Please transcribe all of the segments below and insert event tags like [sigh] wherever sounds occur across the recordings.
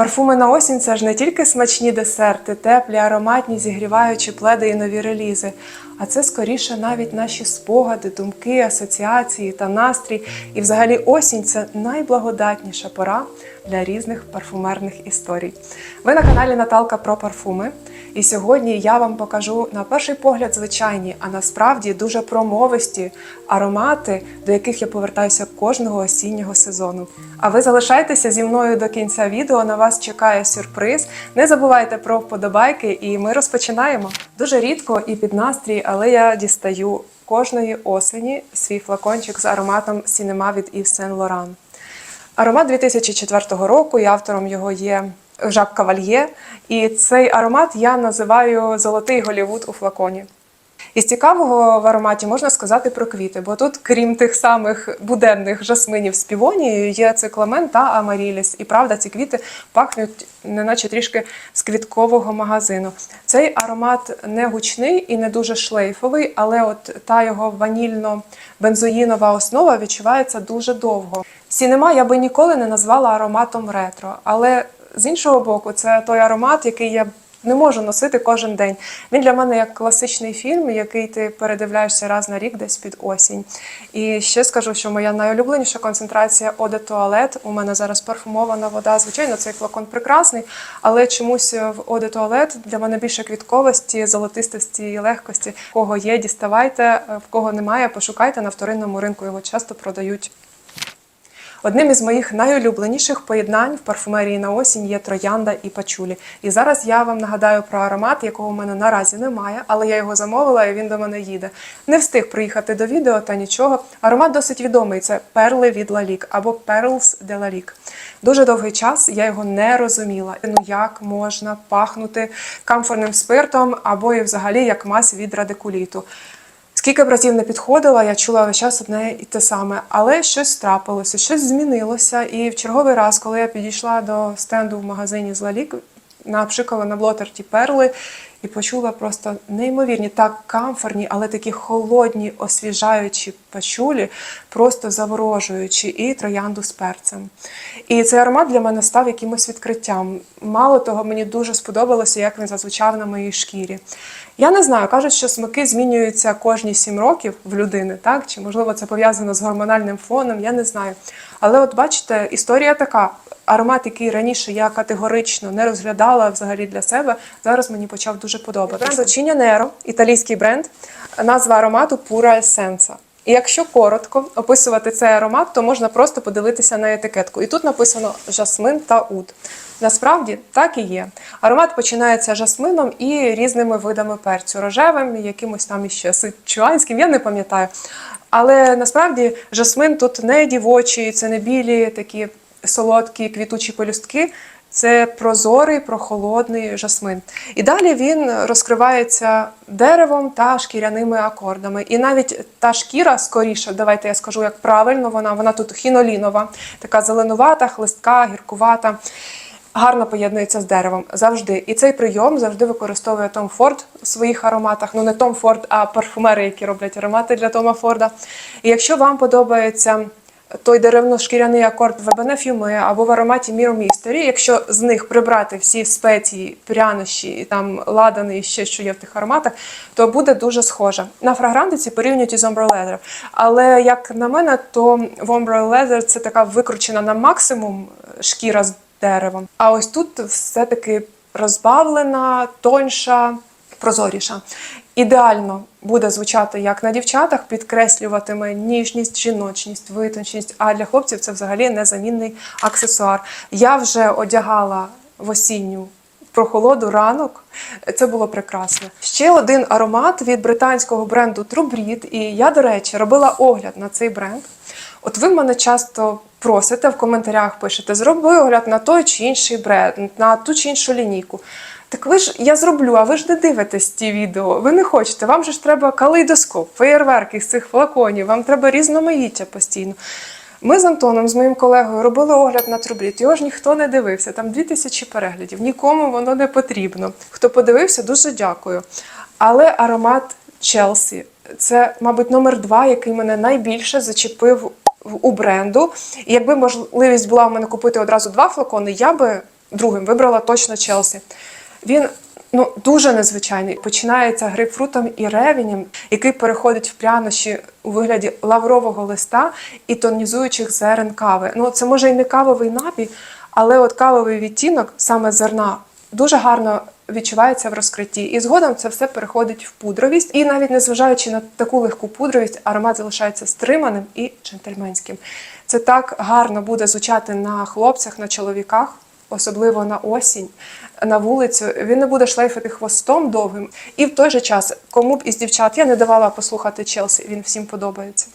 Парфуми на осінь це ж не тільки смачні десерти, теплі, ароматні, зігріваючі пледи і нові релізи, а це скоріше навіть наші спогади, думки, асоціації та настрій. І взагалі осінь це найблагодатніша пора для різних парфумерних історій. Ви на каналі Наталка про парфуми. І сьогодні я вам покажу на перший погляд звичайні, а насправді дуже промовисті аромати, до яких я повертаюся кожного осіннього сезону. А ви залишайтеся зі мною до кінця відео. На вас чекає сюрприз. Не забувайте про вподобайки, і ми розпочинаємо. Дуже рідко і під настрій, але я дістаю кожної осені свій флакончик з ароматом Cinema від Yves Saint Laurent. Аромат 2004 року, і автором його є Жак Кавальє. І цей аромат я називаю Золотий Голівуд у флаконі. Із цікавого в ароматі можна сказати про квіти, бо тут, крім тих самих буденних жасминів з півонією, є цикламен та амаріліс. І правда, ці квіти пахнуть неначе трішки з квіткового магазину. Цей аромат не гучний і не дуже шлейфовий, але от та його ванільно-бензоїнова основа відчувається дуже довго. Сінема я би ніколи не назвала ароматом ретро, але з іншого боку, це той аромат, який я не можу носити кожен день. Він для мене як класичний фільм, який ти передивляєшся раз на рік, десь під осінь. І ще скажу, що моя найулюбленіша концентрація Оде Туалет. У мене зараз парфумована вода. Звичайно, цей флакон прекрасний, але чомусь в Оде Туалет для мене більше квітковості, золотистості і легкості. В кого є, діставайте, в кого немає, пошукайте на вторинному ринку. Його часто продають. Одним із моїх найулюбленіших поєднань в парфумерії на осінь є троянда і пачулі. І зараз я вам нагадаю про аромат, якого в мене наразі немає, але я його замовила і він до мене їде. Не встиг приїхати до відео та нічого. Аромат досить відомий. Це перли від Лалік або Pearls de Lalique. Дуже довгий час я його не розуміла. Ну як можна пахнути камфорним спиртом або і взагалі як мазь від радикуліту. Скільки б разів не підходила, я чула весь час одне і те саме, але щось трапилося, щось змінилося. І в черговий раз, коли я підійшла до стенду в магазині з Лалік, напшикала на блотерті перли і почула просто неймовірні, так камфорні, але такі холодні, освіжаючі пачулі, просто заворожуючі, і троянду з перцем. І цей аромат для мене став якимось відкриттям. Мало того, мені дуже сподобалося, як він зазвучав на моїй шкірі. Я не знаю, кажуть, що смаки змінюються кожні 7 років в людини, так? Чи можливо це пов'язано з гормональним фоном, я не знаю. Але от бачите, історія така. Аромат, який раніше я категорично не розглядала взагалі для себе, зараз мені почав дуже подобатися. Бренд Очіння Неро, італійський бренд, назва аромату Pura Essenza. І якщо коротко описувати цей аромат, то можна просто подивитися на етикетку. І тут написано жасмин та уд. Насправді так і є. Аромат починається жасмином і різними видами перцю, рожевим, якимось там іще сичуанським, я не пам'ятаю. Але насправді жасмин тут не дівочий, це не білі такі солодкі квітучі пелюстки. Це прозорий, прохолодний жасмин. І далі він розкривається деревом та шкіряними акордами. І навіть та шкіра скоріше, давайте я скажу, як правильно вона, вона тут хінолінова, така зеленувата, хлистка, гіркувата. Гарно поєднується з деревом завжди. І цей прийом завжди використовує Том Форд в своїх ароматах. Ну не Том Форд, а парфумери, які роблять аромати для Тома Форда. І якщо вам подобається той деревно-шкіряний акорд в Фюме або в ароматі Міро Містері, якщо з них прибрати всі спеції, прянощі, і там ладани і ще що є в тих ароматах, то буде дуже схоже. На фрагрантиці порівнюють із Ombre Leather. Але як на мене, то в Ombre Leather це така викручена на максимум шкіра з деревом. А ось тут все-таки розбавлена, тоньша, прозоріша. Ідеально буде звучати як на дівчатах, підкреслюватиме ніжність, жіночність, витончність. А для хлопців це взагалі незамінний аксесуар. Я вже одягала в осінню прохолоду ранок. Це було прекрасно. Ще один аромат від британського бренду True І я, до речі, робила огляд на цей бренд. От ви мене часто просите в коментарях, пишете, зроби огляд на той чи інший бренд, на ту чи іншу лінійку. Так ви ж я зроблю, а ви ж не дивитесь ті відео. Ви не хочете. Вам же ж треба калейдоскоп, феєрверки з цих флаконів, вам треба різноманіття постійно. Ми з Антоном, з моїм колегою, робили огляд на трубліт. Його ж ніхто не дивився. Там 2000 переглядів. Нікому воно не потрібно. Хто подивився, дуже дякую. Але аромат Челсі це, мабуть, номер два, який мене найбільше зачепив у бренду. І якби можливість була в мене купити одразу два флакони, я би другим вибрала точно Челсі. Він ну, дуже незвичайний. Починається грейпфрутом і ревенем, який переходить в прянощі у вигляді лаврового листа і тонізуючих зерен кави. Ну, це може і не кавовий напій, але от кавовий відтінок саме зерна дуже гарно відчувається в розкритті. І згодом це все переходить в пудровість. І навіть незважаючи на таку легку пудровість, аромат залишається стриманим і джентльменським. Це так гарно буде звучати на хлопцях, на чоловіках. Особливо на осінь, на вулицю, він не буде шлейфити хвостом довгим. І в той же час, кому б із дівчат я не давала послухати Челсі, він всім подобається.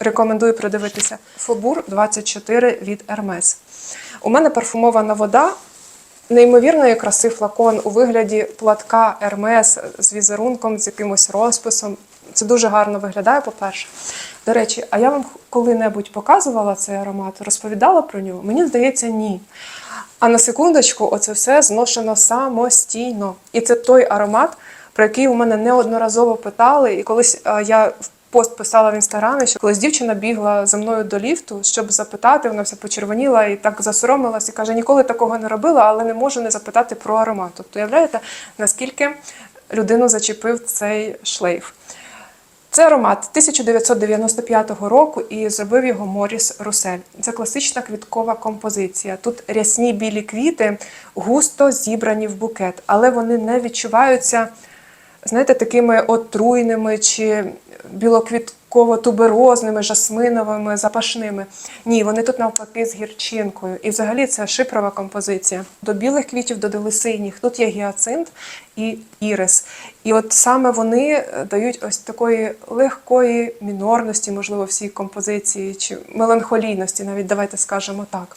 Рекомендую придивитися. Фобур 24 від Hermes. У мене парфумована вода, неймовірної краси флакон у вигляді платка Hermes з візерунком, з якимось розписом. Це дуже гарно виглядає, по-перше. До речі, а я вам коли-небудь показувала цей аромат, розповідала про нього? Мені здається, ні. А на секундочку, оце все зношено самостійно. І це той аромат, про який у мене неодноразово питали. І колись е, я в пост писала в інстаграмі, що колись дівчина бігла за мною до ліфту, щоб запитати, вона вся почервоніла і так засоромилась і каже: ніколи такого не робила, але не можу не запитати про аромат. Тобто, уявляєте, наскільки людину зачепив цей шлейф. Це аромат 1995 року і зробив його Моріс Русель. Це класична квіткова композиція. Тут рясні білі квіти густо зібрані в букет, але вони не відчуваються, знаєте, такими отруйними чи білоквітково-туберозними, жасминовими, запашними. Ні, вони тут навпаки з гірчинкою. І взагалі це шипрова композиція. До білих квітів додали синіх. Тут є гіацинт і ірис. І от саме вони е, дають ось такої легкої мінорності, можливо, всій композиції, чи меланхолійності, навіть давайте скажемо так.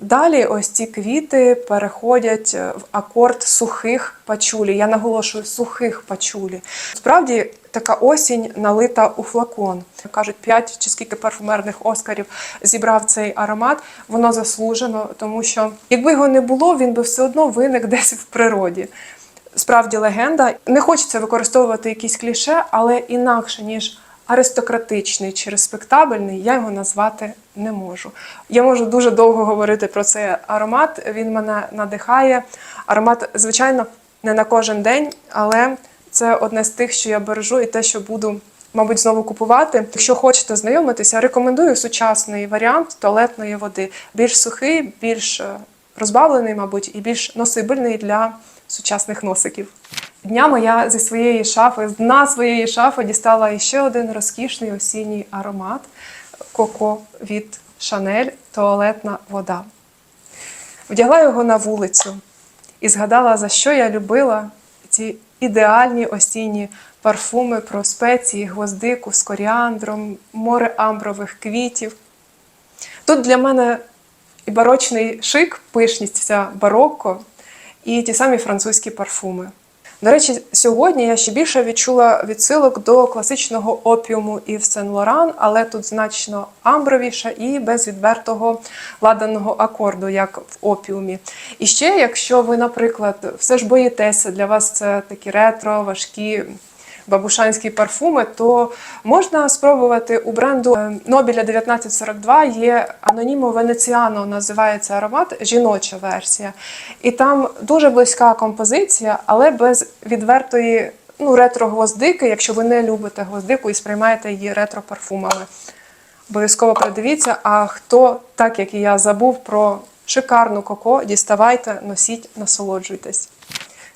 Далі ось ці квіти переходять е, в акорд сухих пачулі. Я наголошую сухих пачулі. Справді така осінь налита у флакон. Кажуть, 5 чи скільки парфумерних оскарів зібрав цей аромат. Воно заслужено, тому що якби його не було, він би все одно виник [laughs] десь в природі. Справді легенда. Не хочеться використовувати якісь кліше, але інакше ніж аристократичний чи респектабельний, я його назвати не можу. Я можу дуже довго говорити про цей аромат. Він мене надихає. Аромат, звичайно, не на кожен день, але це одне з тих, що я бережу, і те, що буду. Мабуть, знову купувати. Якщо хочете знайомитися, рекомендую сучасний варіант туалетної води. Більш сухий, більш е, розбавлений, мабуть, і більш носибельний для сучасних носиків. Днями я зі своєї шафи, з дна своєї шафи дістала ще один розкішний осінній аромат коко від Шанель туалетна вода. Вдягла його на вулицю і згадала, за що я любила ці ідеальні осінні парфуми про спеції, гвоздику з коріандром, море амбрових квітів. Тут для мене і барочний шик, пишність вся барокко, і ті самі французькі парфуми. До речі, сьогодні я ще більше відчула відсилок до класичного опіуму і в Сен Лоран, але тут значно амбровіша і без відвертого ладаного акорду, як в опіумі. І ще, якщо ви, наприклад, все ж боїтеся, для вас це такі ретро, важкі. Бабушанські парфуми, то можна спробувати у бренду е, Нобіля 1942 є анонімо Венеціано, називається аромат, жіноча версія. І там дуже близька композиція, але без відвертої ну, ретро-гвоздики, якщо ви не любите гвоздику і сприймаєте її ретро-парфумами. Обов'язково придивіться, а хто, так як і я, забув про шикарну коко, діставайте, носіть, насолоджуйтесь.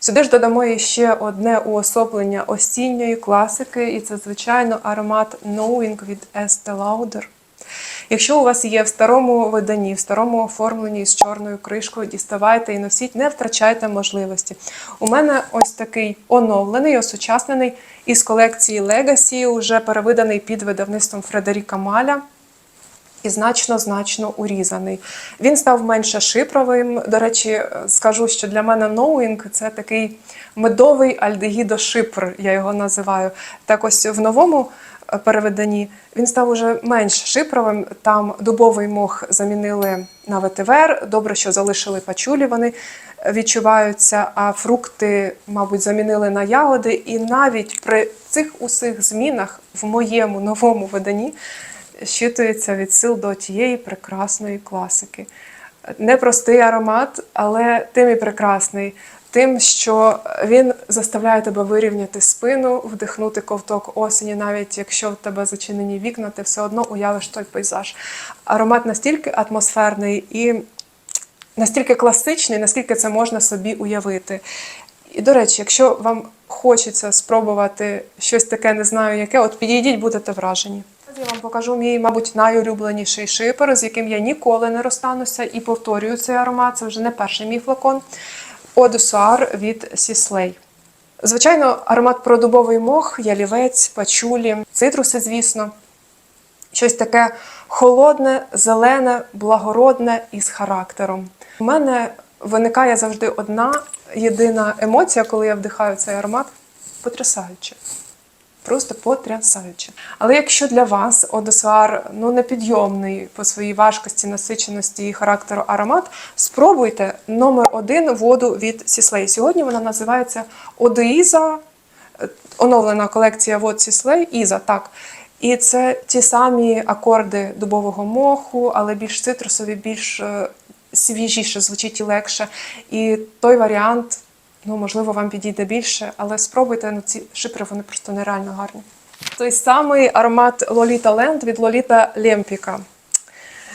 Сюди ж додамо ще одне уособлення осінньої класики, і це, звичайно, аромат Knowing від Estee Lauder. Якщо у вас є в старому виданні, в старому оформленні з чорною кришкою, діставайте і носіть, не втрачайте можливості. У мене ось такий оновлений, осучаснений із колекції Legacy, уже перевиданий під видавництвом Фредеріка Маля і значно-значно урізаний. Він став менше шипровим. До речі, скажу, що для мене Knowing – це такий медовий альдегідо-шипр, я його називаю. Так ось в новому е, переведенні він став уже менш шипровим. Там дубовий мох замінили на ветивер. Добре, що залишили пачулі, вони відчуваються, а фрукти, мабуть, замінили на ягоди. І навіть при цих усіх змінах в моєму новому виданні щитується від сил до тієї прекрасної класики. непростий аромат, але тим і прекрасний. Тим, що він заставляє тебе вирівняти спину, вдихнути ковток осені, навіть якщо в тебе зачинені вікна, ти все одно уявиш той пейзаж. Аромат настільки атмосферний і настільки класичний, наскільки це можна собі уявити. І, до речі, якщо вам хочеться спробувати щось таке, не знаю яке, от підійдіть, будете вражені. Я вам покажу мій, мабуть, найулюбленіший шипер, з яким я ніколи не розстануся і повторюю цей аромат. Це вже не перший мій флакон. Одусуар від Сіслей. Звичайно, аромат про дубовий мох, ялівець, пачулі, цитруси, звісно. Щось таке холодне, зелене, благородне і з характером. У мене виникає завжди одна єдина емоція, коли я вдихаю цей аромат потрясаюче. Просто потрясаюче. Але якщо для вас Одосуар ну, непідйомний по своїй важкості, насиченості і характеру аромат, спробуйте номер один воду від Сіслей. Сьогодні вона називається Одеїза, е, оновлена колекція вод Сіслей, Іза, так. І це ті самі акорди дубового моху, але більш цитрусові, більш е, свіжіше, звучить і легше. І той варіант, ну, можливо, вам підійде більше, але спробуйте, ну, ці шипри, вони просто нереально гарні. Той самий аромат Лоліта Ленд від Лоліта Лемпіка.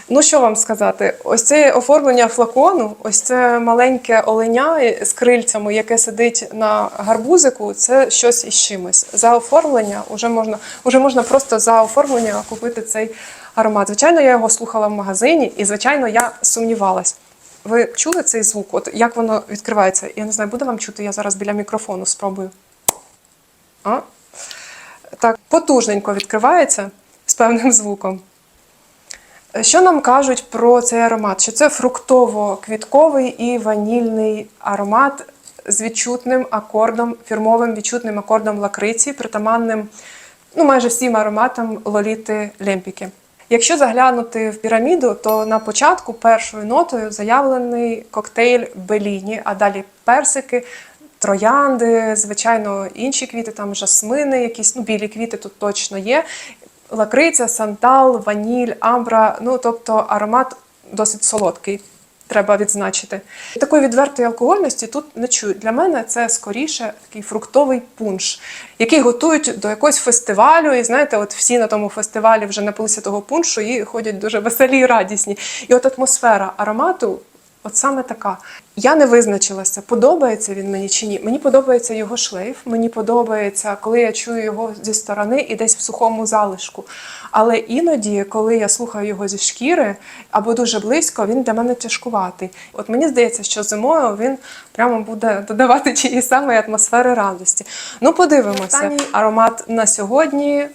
Ну, що вам сказати? Ось це оформлення флакону, ось це маленьке оленя з крильцями, яке сидить на гарбузику, це щось із чимось. За оформлення вже можна, вже можна просто за оформлення купити цей аромат. Звичайно, я його слухала в магазині, і, звичайно, я сумнівалась. Ви чули цей звук? От як воно відкривається? Я не знаю, буде вам чути, я зараз біля мікрофону спробую. А? Так, потужненько відкривається з певним звуком. Що нам кажуть про цей аромат? Що це фруктово-квітковий і ванільний аромат з відчутним акордом, фірмовим відчутним акордом лакриці, притаманним ну, майже всім ароматам лоліти лемпіки. Якщо заглянути в піраміду, то на початку першою нотою заявлений коктейль Беліні, а далі персики, троянди, звичайно, інші квіти, там жасмини, якісь ну, білі квіти тут точно є. Лакриця, сантал, ваніль, амбра. Ну тобто аромат досить солодкий. Треба відзначити. Такої відвертої алкогольності тут не чую. Для мене це скоріше такий фруктовий пунш, який готують до якогось фестивалю. І знаєте, от всі на тому фестивалі вже напилися того пуншу і ходять дуже веселі і радісні. І от атмосфера аромату. От саме така. Я не визначилася, подобається він мені чи ні. Мені подобається його шлейф, мені подобається, коли я чую його зі сторони і десь в сухому залишку. Але іноді, коли я слухаю його зі шкіри або дуже близько, він для мене тяжкуватий. От мені здається, що зимою він прямо буде додавати [laughs] тієї самої атмосфери радості. Ну, подивимося. Аромат на сьогодні.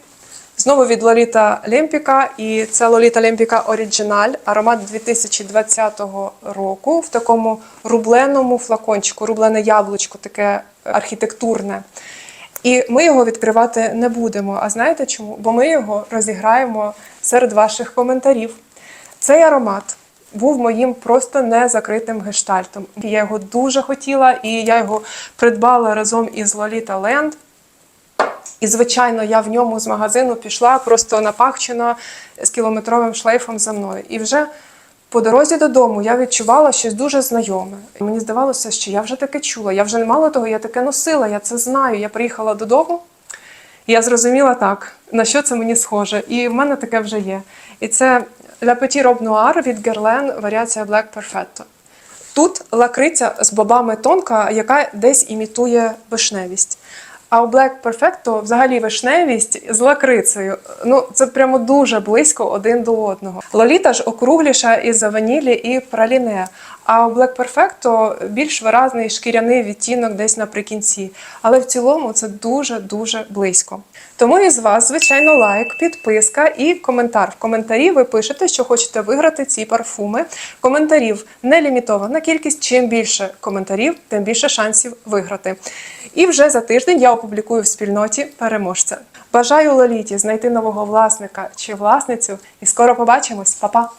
Знову від Лоліта Лемпіка, і це Лоліта Лемпіка Оріджиналь, аромат 2020 року в такому рубленому флакончику, рублене яблучко, таке архітектурне. І ми його відкривати не будемо. А знаєте чому? Бо ми його розіграємо серед ваших коментарів. Цей аромат був моїм просто незакритим гештальтом. Я його дуже хотіла, і я його придбала разом із Лоліта Ленд. І, звичайно, я в ньому з магазину пішла просто напахчена з кілометровим шлейфом за мною. І вже по дорозі додому я відчувала щось дуже знайоме. І мені здавалося, що я вже таке чула. Я вже не мало того, я таке носила, я це знаю. Я приїхала додому, і я зрозуміла так, на що це мені схоже. І в мене таке вже є. І це La Petit Robe Noir від Guerlain, варіація Black Perfetto. Тут лакриця з бобами тонка, яка десь імітує вишневість. А у Black Perfecto взагалі вишневість з лакрицею. Ну, це прямо дуже близько один до одного. Лоліта ж округліша із ванілі і праліне. А у Black Perfecto більш виразний шкіряний відтінок десь наприкінці. Але в цілому це дуже-дуже близько. Тому із вас, звичайно, лайк, підписка і коментар. В коментарі ви пишете, що хочете виграти ці парфуми. Коментарів не лімітована кількість. Чим більше коментарів, тим більше шансів виграти. І вже за тиждень я опублікую в спільноті переможця. Бажаю Лоліті знайти нового власника чи власницю, і скоро побачимось, Па-па!